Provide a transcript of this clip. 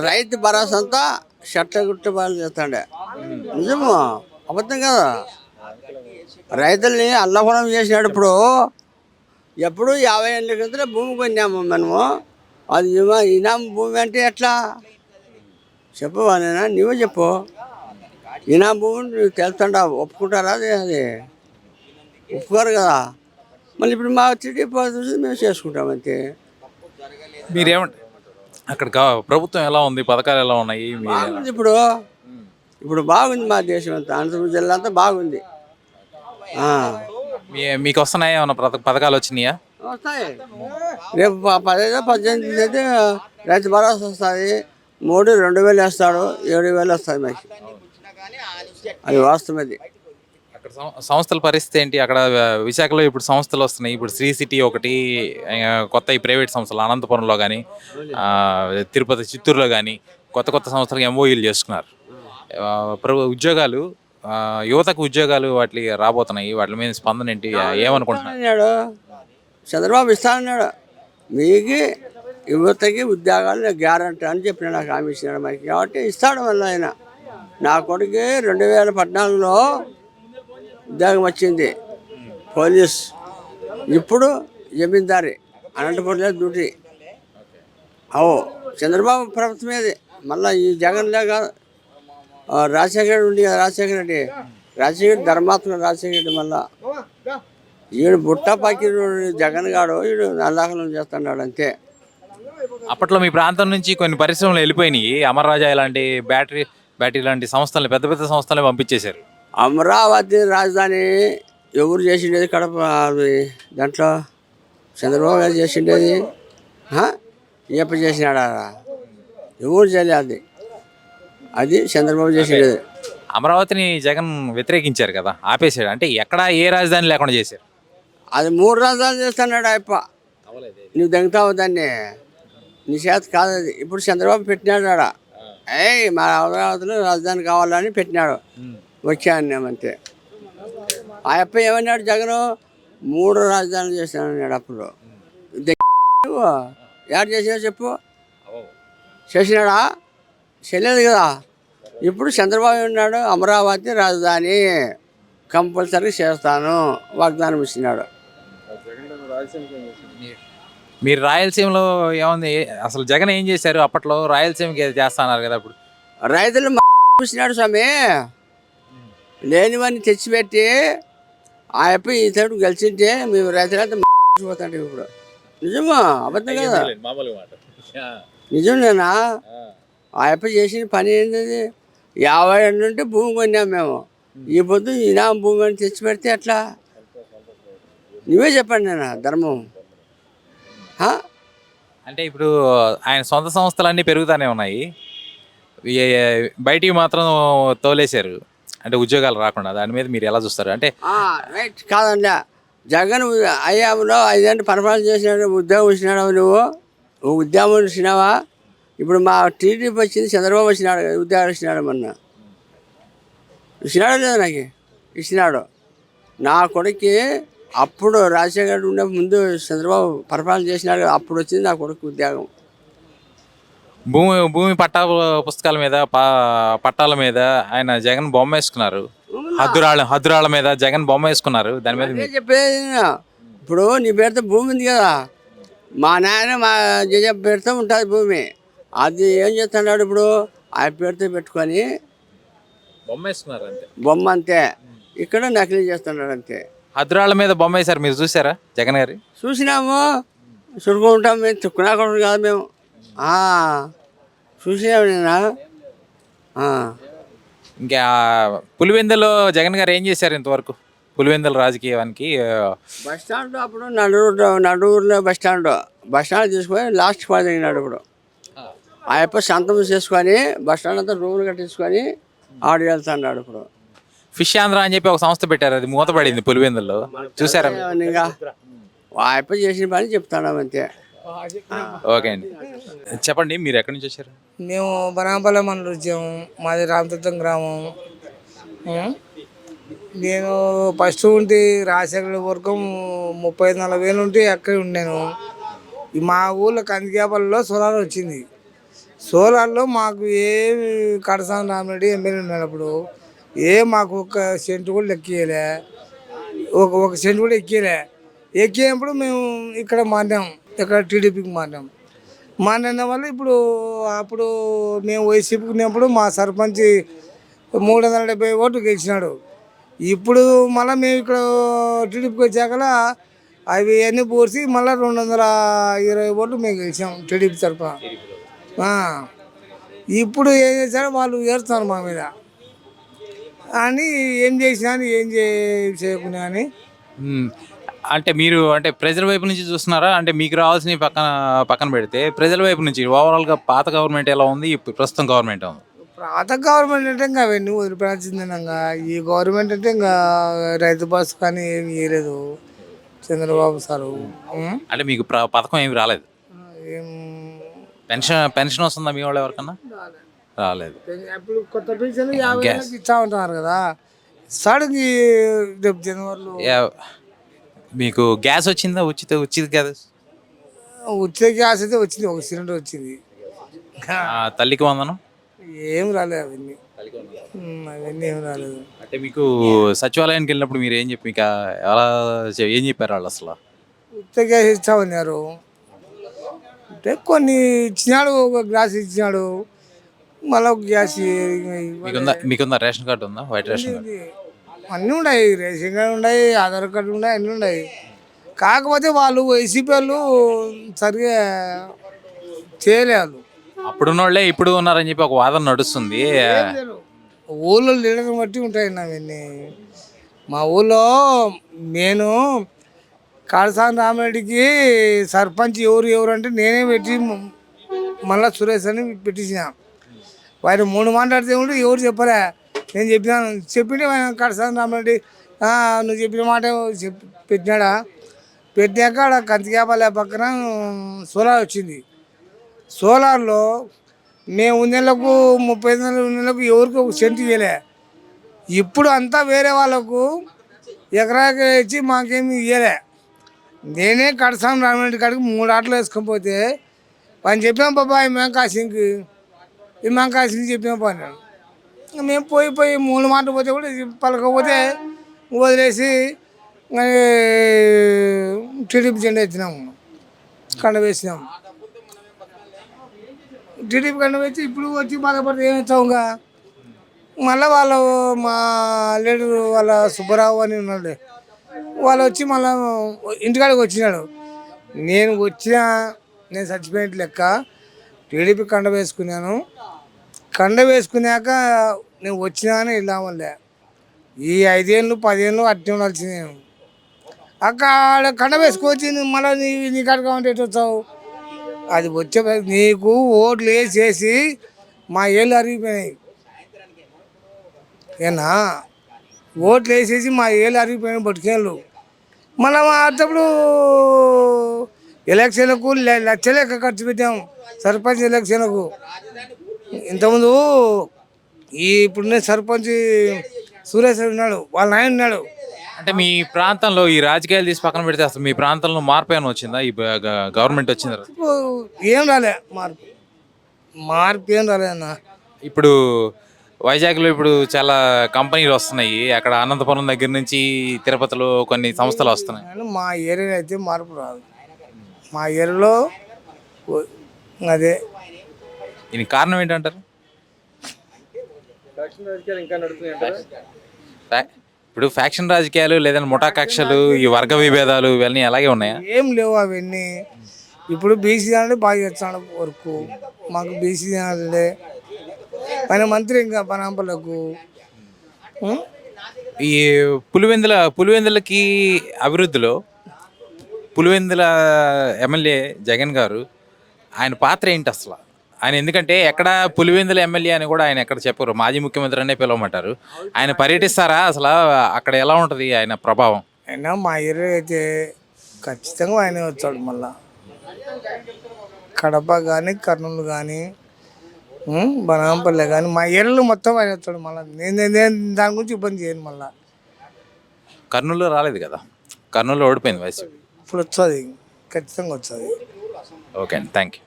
రైతు భరోసా అంతా షట్ల గుట్ట బాగా చేస్తాడే. నిజము? అబద్ధం కదా? రైతుల్ని అల్లహులం చేసినప్పుడు ఎప్పుడు యాభై ఏళ్ళ క్రితం భూమి కొన్నాము మనము. అది ఇనాం భూమి అంటే ఎట్లా? చెప్పు వాళ్ళైనా నువ్వే చెప్పు. ఇనాం భూమిని నువ్వు ఒప్పుకుంటారా అది? అది ఒప్పుకోరు కదా. మళ్ళీ ఇప్పుడు మా తిరిగి మేము చేసుకుంటాం అంతే. మీరేమంటారు? అక్కడ ప్రభుత్వం ఎలా ఉంది? పథకాలు ఎలా ఉన్నాయి? మీ బాగుంది ఇప్పుడు. ఇప్పుడు బాగుంది మా దేశం అంతా. అనంతపురం జిల్లా అంతా బాగుంది. ఆ. మీ మీకు వస్తున్నాయా? ఏమైనా పథ- పథకాలు వచ్చినాయా? వస్తాయి. రేపు ప- పదహైదు పద్దెనిమిది అయితే రైతు భరోసా వస్తుంది. మూడు రెండు వేలు వేస్తాడు. ఏడు వేలు వస్తుంది మాకు. అది వాస్తవం అది. అక్కడ సంస్థల పరిస్థితి ఏంటి? అక్కడ విశాఖలో ఇప్పుడు సంస్థలు వస్తున్నాయి. ఇప్పుడు శ్రీ సిటీ ఒకటి కొత్త ఈ ప్రైవేట్ సంస్థలు అనంతపురంలో కానీ తిరుపతి చిత్తూరులో కానీ కొత్త కొత్త సంస్థలకు ఎంఓఈలు చేసుకున్నారు. ఉద్యోగాలు యువతకు ఉద్యోగాలు వాటి రాబోతున్నాయి. వాటి మీద స్పందన ఏంటి? ఏమనుకుంటున్నారు? అన్నాడు చంద్రబాబు ఇస్తానన్నాడు. మీకు యువతకి ఉద్యోగాలు గ్యారంటీ అని చెప్పిన నాకు హామీ ఇచ్చినాడు మనకి కాబట్టి ఇస్తాడు మళ్ళీ ఆయన. నా కొడుకు రెండు వేల పద్నాలుగులో ఉద్యోగం వచ్చింది. పోలీస్. ఇప్పుడు జమీందారి అనంతపురంలో డ్యూటీ. అవు చంద్రబాబు ప్రభుత్వమేది మళ్ళీ ఈ జగన్ లేక రాజశేఖర రెడ్డి ఉంది కదా రాజశేఖర రెడ్డి. రాజశేఖర రెడ్డి ధర్మాత్మ రాజశేఖర రెడ్డి మళ్ళా. ఈడు బుట్ట పక్కిరు జగన్ గాడు ఈడు నల్లాకలం చేస్తున్నాడు అంతే. అప్పట్లో మీ ప్రాంతం నుంచి కొన్ని పరిశ్రమలు వెళ్ళిపోయినాయి. అమర్రాజా ఇలాంటి బ్యాటరీ బ్యాటరీ లాంటి సంస్థలు పెద్ద పెద్ద సంస్థలు పంపించేశారు. అమరావతి రాజధాని ఎవరు చేసిండేది కడప అది దాంట్లో చంద్రబాబు గారు చేసిండేది? ఈయప్ప చేసినాడా? ఎవరు చేయలేదు అది. అది చంద్రబాబు చేసిండేది. అమరావతిని జగన్ వ్యతిరేకించారు కదా ఆపేశాడు. అంటే ఎక్కడ ఏ రాజధాని లేకుండా చేశారు? అది మూడు రాజధానులు చేస్తున్నాడు అయ్యప్ప నువ్వు దెంగతావు దాన్ని. నీ చేత కాదు అది. ఇప్పుడు చంద్రబాబు పెట్టినాడు ఆడ. ఏయ్ మా అమరావతిలో రాజధాని కావాలని పెట్టినాడు. వచ్చాను నేమంతే ఆ అప్ప ఏమన్నాడు జగను? మూడు రాజధానులు చేశాను అన్నాడు అప్పుడు. ఎవరు చేసినా చెప్పు. చేసినాడా? చేయలేదు కదా. ఇప్పుడు చంద్రబాబు ఉన్నాడు అమరావతి రాజధాని కంపల్సరీ చేస్తాను వాగ్దానం ఇచ్చినాడు. మీరు రాయలసీమలో ఏముంది? అసలు జగన్ ఏం చేశారు? అప్పట్లో రాయలసీమకి చేస్తున్నారు కదా అప్పుడు. రైతులు చూసినాడు స్వామి. లేనివన్నీ తెచ్చిపెట్టి ఆ అప్ప ఇతడు గెలిచింటే మేము రైతులంతా పోతాంటే ఇప్పుడు. నిజమా? అబద్ధం కదా. నిజమేనా ఆ. అప్ప చేసిన పని ఏంటది? యాభై నుండి భూమి కొన్నాం మేము. ఈ పొద్దు ఈనా భూమి అని తెచ్చి పెడితే ఎట్లా? నువ్వే చెప్పండి నేను ధర్మం? అంటే ఇప్పుడు ఆయన సొంత సంస్థలన్నీ పెరుగుతానే ఉన్నాయి. బయటికి మాత్రం తోలేశారు. అంటే ఉద్యోగాలు రాకుండా దాని మీద మీరు ఎలా చూస్తారు? అంటే రైట్ కాదండి జగన్ అయ్యాములో ఐదేళ్ళు పరిపాలన చేసినాడు ఉద్యోగం ఇచ్చినాడు నువ్వు. నువ్వు ఉద్యోగం ఇచ్చినావా? ఇప్పుడు మా టీడీపీ వచ్చింది చంద్రబాబు వచ్చినాడు ఉద్యోగాలు ఉద్యోగం ఇచ్చినాడు మొన్న. ఇచ్చినాడు లేదు నాకు? ఇచ్చినాడు. నా కొడుక్కి అప్పుడు రాజశేఖర్ ఉండే ముందు చంద్రబాబు పరిపాలన చేసినాడు అప్పుడు వచ్చింది నా కొడుకు ఉద్యోగం. భూమి భూమి పట్టా పుస్తకాల మీద పట్టాల మీద ఆయన జగన్ బొమ్మ వేసుకున్నారు. హద్దురాళ్ళ హద్దురాళ్ళ మీద జగన్ బొమ్మ వేసుకున్నారు. దాని మీద చెప్పేది. ఇప్పుడు నీ పేరుతో భూమి ఉంది కదా. మా నాయన మా జజ పేరుతో ఉంటుంది భూమి. అది ఏం చేస్తున్నాడు ఇప్పుడు? ఆ పేరుతో పెట్టుకొని బొమ్మ వేసుకున్నారు అంతే. బొమ్మ అంతే. ఇక్కడ నకిలీ చేస్తున్నాడు అంతే. హద్దురాళ్ళ మీద బొమ్మ వేశారు. మీరు చూసారా జగన్ గారి? చూసినాము. చుడుకుంటాం మేము. కొడుకు కాదు మేము. ఆ. ఇంకా పులివెందులో జగన్ గారు ఏం చేశారు ఇంతవరకు? పులివెందుల రాజకీయానికి బస్ స్టాండ్ అప్పుడు నడువురు నడువురులో బస్ స్టాండ్. బస్ స్టాండ్ తీసుకొని లాస్ట్ పడినాడు ఇప్పుడు. ఆ యప్ప సంతం చేసుకొని బస్ స్టాండ్ అంతా రూములు కట్టించుకొని ఆడు వెళ్తున్నాడు ఇప్పుడు. ఫిష్ ఆంధ్ర అని చెప్పి ఒక సంస్థ పెట్టారు అది మూతపడింది పులివెందుల్లో. చూసారా? ఇంకా. ఆ యప్ప చేసిన పని చెప్తాడు అంతే. ఓకే అండి. చెప్పండి మీరు ఎక్కడి నుంచి వచ్చారు? మేము బనాపల్లె మండలం మాది రామతత్వం గ్రామం. నేను ఫస్ట్ ఉంటే రాజశేఖర వరకు ముప్పై నలభై వేలు ఉంటే అక్కడే ఉండాను. మా ఊళ్ళో కందికేపల్లో సోలార్ వచ్చింది. సోలార్లో మాకు ఏమి కడసాని రామరెడ్డి ఎమ్మెల్యే ఉన్నప్పుడు ఏ మాకు ఒక సెంటు కూడా ఎక్కియలే ఒక ఒక సెంటు కూడా ఎక్కియలే ఎక్కినప్పుడు మేము ఇక్కడ మారినాం. ఇక్కడ టీడీపీకి మారినాం. మారిన వల్ల ఇప్పుడు అప్పుడు మేము వైసీపీకి ఉన్నప్పుడు మా సర్పంచ్ మూడు వందల డెబ్బై ఓట్లు గెలిచినాడు. ఇప్పుడు మళ్ళీ మేము ఇక్కడ టీడీపీకి వచ్చాక అవి అన్నీ పోసి మళ్ళీ రెండు వందల ఇరవై ఓట్లు మేము గెలిచాం టీడీపీ తరఫున. ఇప్పుడు ఏం చేశారో వాళ్ళు ఏడుస్తున్నారు మా మీద. అని ఏం చేసినా అని ఏం చేయకున్నా అని. అంటే మీరు అంటే ప్రజల వైపు నుంచి చూస్తున్నారా? అంటే మీకు రావాల్సినవి పక్కన పక్కన పెడితే ప్రజల వైపు నుంచి ఓవరాల్గా పాత గవర్నమెంట్ ఎలా ఉంది? ఇప్పుడు ప్రస్తుతం గవర్నమెంట్ ఉంది? పాత గవర్నమెంట్ అంటే ఇంకా అవన్నీ వదిలిపెడాల్సిందే ఇంకా ఈ గవర్నమెంట్ అంటే ఇంకా రైతు బస్సు కానీ ఏమి ఇవ్వలేదు చంద్రబాబు సారు? అంటే మీకు పథకం ఏమి రాలేదు? ఏం పెన్షన్ పెన్షన్ వస్తుందా మీ వాళ్ళు ఎవరికన్నా? రాలేదు. ఇప్పుడు కొత్త పెన్షన్ యాభై ఇస్తా ఉంటున్నారు కదా. సడన్కి రేపు జనవరిలో. యా- మీకు గ్యాస్ వచ్చిందా? ఉచిత ఉచిత గ్యాస్? వచ్చే గ్యాస్ అయితే వచ్చింది. ఒక సిలిండర్ వచ్చింది. ఆ, తల్లికి వందనం? ఏం రాలేదు అవన్నీ. ఉమ్, అవన్నీ ఏం రాలేదు. అంటే మీకు సచివాలయానికి వెళ్ళినప్పుడు మీరు ఏం చెప్పి మీకు ఎలా చె- ఏం చెప్పారు వాళ్ళు అసలు? ఉత్త గ్యాస్ ఇస్తామన్నారు అంటే కొన్ని ఇచ్చినాడు ఒక గ్లాస్ ఇచ్చినాడు. మళ్ళీ ఒక గ్యాస్ ఇ- మీకుందా మీకుందా రేషన్ కార్డు ఉందా? White ration card? అన్నీ ఉన్నాయి. రేషన్ కార్డు ఉన్నాయి ఆధార్ కార్డు ఉన్నాయి అన్నీ ఉన్నాయి. కాకపోతే వాళ్ళు వైసీపీ వాళ్ళు సరిగా చేయలేదు అప్పుడున్న వాళ్ళే ఇప్పుడు ఉన్నారని చెప్పి ఒక వాదన నడుస్తుంది. ఊళ్ళో లీడర్ని బట్టి ఉంటాయి అవన్నీ మా ఊళ్ళో నేను కాళసాని రామరెడ్డికి సర్పంచ్ ఎవరు ఎవరు అంటే నేనే పెట్టి మళ్ళా సురేష్ అని పెట్టించిన. వారు మూడు మాట్లాడితే ఎవరు చెప్పలే. నేను చెప్పినాను చెప్పింటే ఆయన కాళసాని రామరెడ్డి నువ్వు చెప్పిన మాట చెప్పి పెట్టినాడా? పెట్టాక ఆడ కంతికాపల్లె పక్కన సోలార్ వచ్చింది. సోలార్లో మేము నెలకు ముప్పై ఐదు నెలల నెలకు ఎవరికి ఒక సెంటు ఇవ్వలే. ఇప్పుడు అంతా వేరే వాళ్ళకు ఎకరాకి ఇచ్చి మాకేమి ఇవ్వలే నేనే కడసాం రామరెడ్డి కాడికి మూడు ఆటలు వేసుకొని పోతే పని చెప్పాం బాబాయ్ మేము కాసింగ్కి ఈ మేము కాసింగ్ చెప్పాం పని మేము పోయి పోయి మూడు మాటలు పోతే కూడా పలకపోతే వదిలేసి టీడీపీ జెండా ఎత్తినాము. కండ వేసినాము. టీడీపీ కండ వేసి ఇప్పుడు వచ్చి బాధపడితే ఏమవుతాం ఇంకా? మళ్ళీ వాళ్ళు మా లీడర్ వాళ్ళ సుబ్బరావు అని ఉన్నాడు వాళ్ళు వచ్చి మళ్ళీ ఇంటికాడికి వచ్చినాడు. నేను వచ్చిన నేను చచ్చిపోయినట్టు లెక్క టీడీపీ కండ వేసుకున్నాను. కండ వేసుకున్నాక నేను వచ్చినానే వెళ్ళామల్లే ఈ ఐదేళ్ళు పదేళ్ళు అట్టే ఉండాల్సింది నేను. అక్కడ కండ వేసుకొచ్చి మళ్ళీ నీ నీ కడగా కావాలంటే ఎటు వచ్చావు? అది వచ్చే నీకు ఓట్లు వేసేసి మా ఏళ్ళు అరిగిపోయినాయి. ఏనా? ఓట్లు వేసేసి మా ఏళ్ళు అరిగిపోయినాయి బతికేళ్ళు మళ్ళీ అప్పుడు ఎలక్షన్లకు లక్ష లెక్క ఖర్చు పెట్టాము సర్పంచ్ ఎలక్షన్కు ఇంతకుముందు ఈ ఇప్పుడున్న సర్పంచ్ సురేష్ ఉన్నాడు వాళ్ళ నాయన ఉన్నాడు. అంటే మీ ప్రాంతంలో ఈ రాజకీయాలు తీసి పక్కన పెడితే అసలు మీ ప్రాంతంలో మార్పు ఏమైనా వచ్చిందా? ఈ బ- గ- గవర్నమెంట్ వచ్చిన తర్వాత. ఇప్పుడు ఏం రాలే మార్పు. మార్పు ఏం రాలే అన్న. ఇప్పుడు వైజాగ్లో ఇప్పుడు చాలా కంపెనీలు వస్తున్నాయి. అక్కడ అనంతపురం దగ్గర నుంచి తిరుపతిలో కొన్ని సంస్థలు వస్తున్నాయి. కానీ మా ఏరియాలో అయితే మార్పు రాదు. మా ఏరియాలో ఓ- అదే దీనికి కారణం ఏంటంటారు? ఇప్పుడు ఫ్యాక్షన్ రాజకీయాలు లేదంటే ముఠా కక్షలు ఈ వర్గ విభేదాలు ఇవన్నీ అలాగే ఉన్నాయా? ఏం లేవు అవన్నీ. ఇప్పుడు బీసీ అంటే బాగా చేస్తాడు వర్క్. మాకు బీసీ అంటే ఆయన మంత్రి ఇంకా పనాంపలకు? ఈ పులివెందుల పులివెందులకి అభివృద్ధిలో పులివెందుల ఎమ్మెల్యే జగన్ గారు ఆయన పాత్ర ఏంటి అసలు? ఆయన ఎందుకంటే ఎక్కడ పులివెందుల ఎమ్మెల్యే అని కూడా ఆయన ఎక్కడ చెప్పరు. మాజీ ముఖ్యమంత్రి అనే పిలవమంటారు. ఆయన పర్యటిస్తారా? అసలు అక్కడ ఎలా ఉంటుంది ఆయన ప్రభావం? అయినా మా ఏరియా అయితే ఖచ్చితంగా ఆయనే వచ్చాడు మళ్ళా. కడప కానీ కర్నూలు కానీ బనాంపల్లె కానీ మా ఏరియాలో మొత్తం ఆయన వచ్చాడు మళ్ళీ. నేను నేను- దాని గురించి ఇబ్బంది చేయను మళ్ళీ. కర్నూలులో రాలేదు కదా? కర్నూలులో ఓడిపోయింది వైసీపీ. ఇప్పుడు వస్తుంది ఖచ్చితంగా వస్తుంది ఓకే అండి థ్యాంక్ యూ